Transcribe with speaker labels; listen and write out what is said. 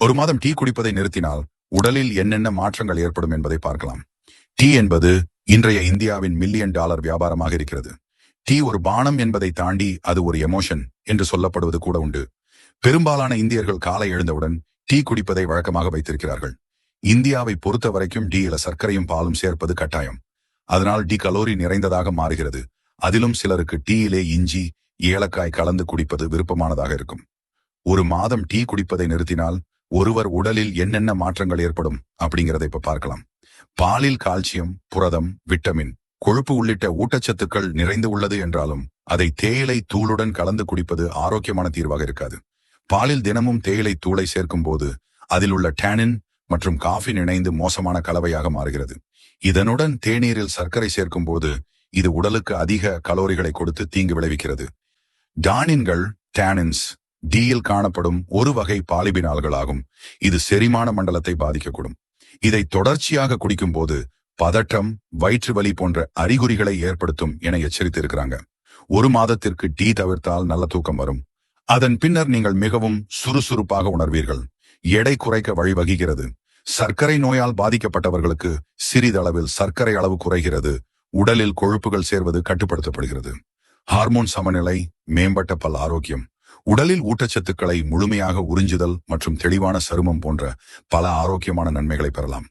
Speaker 1: ஒரு மாதம் டீ குடிப்பதை நிறுத்தினால் உடலில் என்னென்ன மாற்றங்கள் ஏற்படும் என்பதை பார்க்கலாம். டீ என்பது இன்றைய இந்தியாவின் மில்லியன் டாலர் வியாபாரமாக இருக்கிறது. டீ ஒரு பானம் என்பதை தாண்டி அது ஒரு எமோஷன் என்று சொல்லப்படுவது கூட உண்டு. பெரும்பாலான இந்தியர்கள் காலை எழுந்தவுடன் டீ குடிப்பதை வழக்கமாக வைத்திருக்கிறார்கள். இந்தியாவை பொறுத்த வரைக்கும் டீயில சர்க்கரையும் பாலும் சேர்ப்பது கட்டாயம். அதனால் டீ கலோரி நிறைந்ததாக மாறுகிறது. அதிலும் சிலருக்கு டீயிலே இஞ்சி ஏலக்காய் கலந்து குடிப்பது விருப்பமானதாக இருக்கும். ஒரு மாதம் டீ குடிப்பதை நிறுத்தினால் ஒருவர் உடலில் என்னென்ன மாற்றங்கள் ஏற்படும் அப்படிங்கறத இப்ப பார்க்கலாம். பாலில் கால்சியம் புரதம் விட்டமின் கொழுப்பு உள்ளிட்ட ஊட்டச்சத்துக்கள் நிறைந்து உள்ளது என்றாலும் அதை தேயிலை தூளுடன் கலந்து குடிப்பது ஆரோக்கியமான தீர்வாக இருக்காது. பாலில் தினமும் தேயிலை தூளை சேர்க்கும் போது அதில் உள்ள டேனின் மற்றும் காஃபின் இணைந்து மோசமான கலவையாக மாறுகிறது. இதனுடன் தேநீரில் சர்க்கரை சேர்க்கும் போது இது உடலுக்கு அதிக கலோரிகளை கொடுத்து தீங்கு விளைவிக்கிறது. டானின்கள் டேனின்ஸ் டீயில் காணப்படும் ஒரு வகை பாலிபினால்கள் ஆகும் இது செரிமான மண்டலத்தை பாதிக்கக்கூடும். இதை தொடர்ச்சியாக குடிக்கும் போது பதட்டம் வயிற்று வலி போன்ற அறிகுறிகளை ஏற்படுத்தும் என எச்சரித்திருக்கிறாங்க. ஒரு மாதத்திற்கு டீ தவிர்த்தால் நல்ல தூக்கம் வரும். அதன் பின்னர் நீங்கள் மிகவும் சுறுசுறுப்பாக உணர்வீர்கள். எடை குறைக்க வழிவகுக்கிறது சர்க்கரை நோயால் பாதிக்கப்பட்டவர்களுக்கு சிறிதளவில் சர்க்கரை அளவு குறைகிறது. உடலில் கொழுப்புகள் சேர்வது கட்டுப்படுத்தப்படுகிறது. ஹார்மோன் சமநிலை மேம்பட்ட பல் ஆரோக்கியம். உடலில் ஊட்டச்சத்துக்களை முழுமையாக உறிஞ்சுதல் மற்றும் தெளிவான சருமம் போன்ற பல ஆரோக்கியமான நன்மைகளை பெறலாம்.